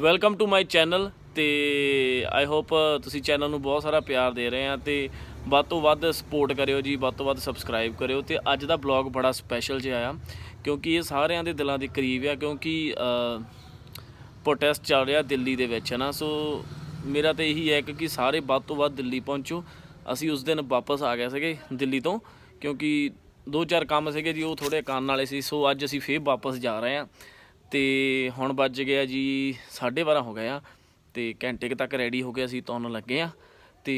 Welcome to my channel ਤੇ I hope ਤੁਸੀਂ channel ਨੂੰ ਬਹੁਤ ਸਾਰਾ ਪਿਆਰ ਦੇ ਰਹੇ ਆ ਤੇ ਵੱਧ ਤੋਂ ਵੱਧ ਸਪੋਰਟ ਕਰਿਓ ਜੀ, ਵੱਧ ਤੋਂ ਵੱਧ ਸਬਸਕ੍ਰਾਈਬ ਕਰਿਓ ਤੇ ਅੱਜ ਦਾ ਬਲੌਗ ਬੜਾ ਸਪੈਸ਼ਲ ਜਿਹਾ ਆ, ਕਿਉਂਕਿ ਇਹ ਸਾਰਿਆਂ ਦੇ ਦਿਲਾਂ ਦੇ ਕਰੀਬ ਆ, ਕਿਉਂਕਿ ਪ੍ਰੋਟੈਸਟ ਚੱਲ ਰਿਹਾ ਦਿੱਲੀ ਦੇ ਵਿੱਚ ਹੈ ਨਾ ਸੋ ਮੇਰਾ ਤਾਂ ਇਹੀ ਹੈ ਕਿ ਸਾਰੇ ਵੱਧ ਤੋਂ ਵੱਧ ਦਿੱਲੀ ਪਹੁੰਚੋ। ਅਸੀਂ ਉਸ ਦਿਨ ਵਾਪਸ ਆ ਗਏ ਸੀਗੇ ਦਿੱਲੀ ਤੋਂ, ਕਿਉਂਕਿ ਦੋ ਚਾਰ ਕੰਮ ਸੀਗੇ ਜੀ, ਉਹ ਥੋੜੇ ਕੰਨ ਵਾਲੇ ਸੀ ਸੋ ਅੱਜ ਅਸੀਂ ਫੇਰ ਵਾਪਸ ਜਾ ਰਹੇ ਹਾਂ। ਤੇ ਹੁਣ ਵੱਜ ਗਿਆ ਜੀ 12:30 ਹੋ ਗਿਆ ਆ ਤੇ ਘੰਟੇ ਕੁ ਤੱਕ ਰੈਡੀ ਹੋ ਗਿਆ ਅਸੀਂ ਤੁਰਨ ਲੱਗੇ ਆ ਤੇ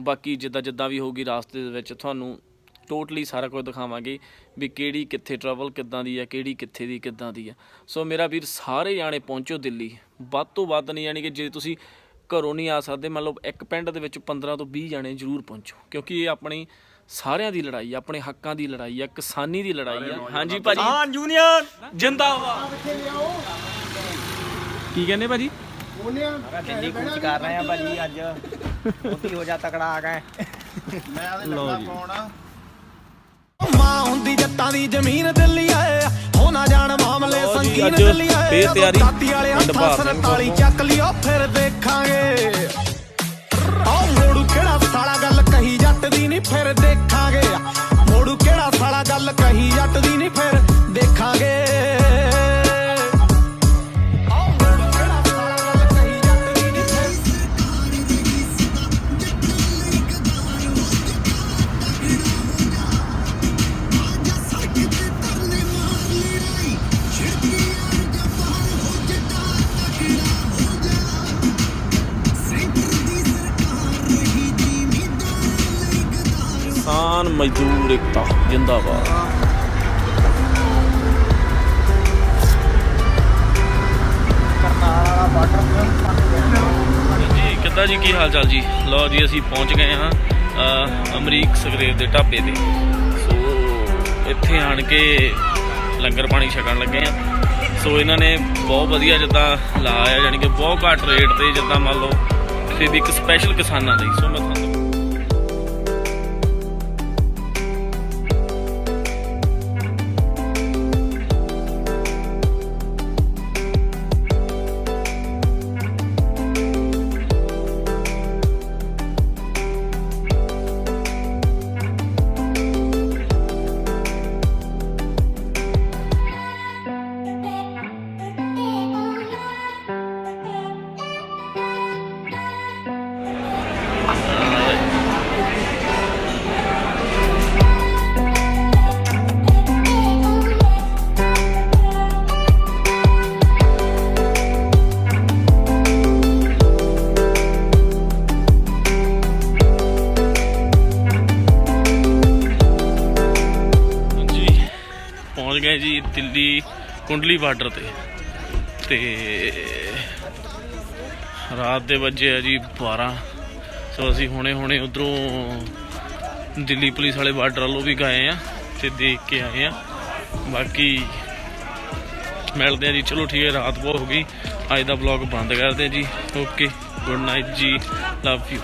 ਬਾਕੀ ਜਿੱਦਾਂ ਜਿੱਦਾਂ ਵੀ ਹੋਊਗੀ ਰਾਸਤੇ ਦੇ ਵਿੱਚ ਤੁਹਾਨੂੰ ਟੋਟਲੀ ਸਾਰਾ ਕੁਝ ਦਿਖਾਵਾਂਗੇ ਵੀ ਕਿਹੜੀ ਕਿੱਥੇ ਟਰੈਵਲ ਕਿੱਦਾਂ ਦੀ ਆ, ਕਿਹੜੀ ਕਿੱਥੇ ਦੀ, ਕਿੱਦਾਂ ਦੀ ਆ। ਸੋ ਮੇਰਾ ਵੀਰ ਸਾਰੇ ਜਾਣੇ ਪਹੁੰਚੋ ਦਿੱਲੀ। ਵੱਧ ਤੋਂ ਵੱਧ ਨਹੀਂ, ਯਾਨੀ ਕਿ ਜੇ ਤੁਸੀਂ ਘਰੋਂ ਨਹੀਂ ਆ ਸਕਦੇ ਮੰਨ ਲਓ ਇੱਕ ਪਿੰਡ ਦੇ ਵਿੱਚ 15 ਤੋਂ 20 ਜਾਣੇ ਜ਼ਰੂਰ ਪਹੁੰਚੋ, ਕਿਉਂਕਿ ਇਹ ਆਪਣੀ ਸਾਰਿਆਂ ਦੀ ਲੜਾਈ ਆ ਆਪਣੇ ਹੱਕਾਂ ਦੀ ਲੜਾਈ ਆ ਕਿਸਾਨੀ ਦੀ ਲੜਾਈ ਆ। ਹਾਂਜੀ ਭਾਜੀ। ਕਿਸਾਨ ਯੂਨੀਅਨ ਜਿੰਦਾਬਾਦ। ਕੀ ਕਹਿੰਦੇ ਭਾਜੀ? ਦਿੱਲੀ ਕੂਚ ਕਰ ਰਹੇ ਆ ਭਾਜੀ ਅੱਜ। ਮੋਦੀ ਹੋ ਜਾ ਤਕੜਾ ਆ ਗਏ ਮਾਂ ਹੁੰਦੀ ਜੱਟਾਂ ਦੀ ਜ਼ਮੀਨ ਦਿੱਲੀ ਆਏ ਹੋ ਨਾ ਜਾਣ ਮਾਮਲੇ ਲਓ ਜੀ, ਸੰਗੀਨ ਅੱਜ ਦਿੱਲੀ ਆਏ ਫੇਰ ਉਦੋਂ ਤਿਆਰੀ। ਦਾਤੀ ਵਾਲੇ ਪਿੰਡ ਹੱਥਾਂ ਭਾਰ ਸਿੰਘ ਸਰਤਾਲੀ ਵੱਲੋਂ। ਚੱਕ ਲਿਓ ਫਿਰ ਦੇਖਾਂਗੇ। ਦੇਖਾਂਗੇ ਕਿਸਾਨ ਮਜ਼ਦੂਰ ਏਕਤਾ, ਜਿੰਦਾਬਾਦ। ਜੀ ਕਿੱਦਾਂ ਜੀ, ਕੀ ਹਾਲ ਚਾਲ ਜੀ? ਲਓ ਜੀ, ਅਸੀਂ ਪਹੁੰਚ ਗਏ ਹਾਂ ਅਮਰੀਕ ਸਗਰੇਵ ਦੇ ਢਾਬੇ ਤੇ। ਸੋ, ਇੱਥੇ ਆਣ ਕੇ ਲੰਗਰ ਪਾਣੀ ਛਕਣ ਲੱਗੇ ਆ ਸੋ, ਇਹਨਾਂ ਨੇ ਬਹੁਤ ਵਧੀਆ ਜਿੱਦਾਂ ਲਾਇਆ, ਯਾਨੀ ਕਿ ਬਹੁਤ ਘੱਟ ਰੇਟ ਤੇ ਜਿੱਦਾਂ ਮੰਨ ਲਓ ਤੇ ਵੀ ਇੱਕ ਸਪੈਸ਼ਲ ਕਿਸਾਨਾਂ ਲਈ। ਸੋ, ਮੈਂ ਤੁਹਾਨੂੰ ਪਹੁੰਚ ਜੀ ਦਿੱਲੀ ਕੁੰਡਲੀ ਬਾਰਡਰ ਤੇ। ਤੇ ਰਾਤ ਦੇ ਵੱਜੇ ਆ ਜੀ 12 ਸੋ ਅਸੀਂ ਹੁਣੇ ਹੁਣੇ ਉਧਰੋਂ ਦਿੱਲੀ ਪੁਲਿਸ ਵਾਲੇ ਬਾਰਡਰ ਵੱਲੋਂ ਵੀ ਗਏ ਆ ਤੇ ਦੇਖ ਕੇ ਆਏ ਆ। ਬਾਕੀ ਮਿਲਦੇ ਆ ਜੀ। ਚਲੋ ਠੀਕ ਹੈ, ਰਾਤ ਬਹੁਤ ਹੋ ਗਈ। ਅੱਜ ਦਾ ਵਲੌਗ ਬੰਦ ਕਰਦੇ ਆ ਜੀ। ਓਕੇ ਗੁੱਡ ਨਾਈਟ ਜੀ। Love you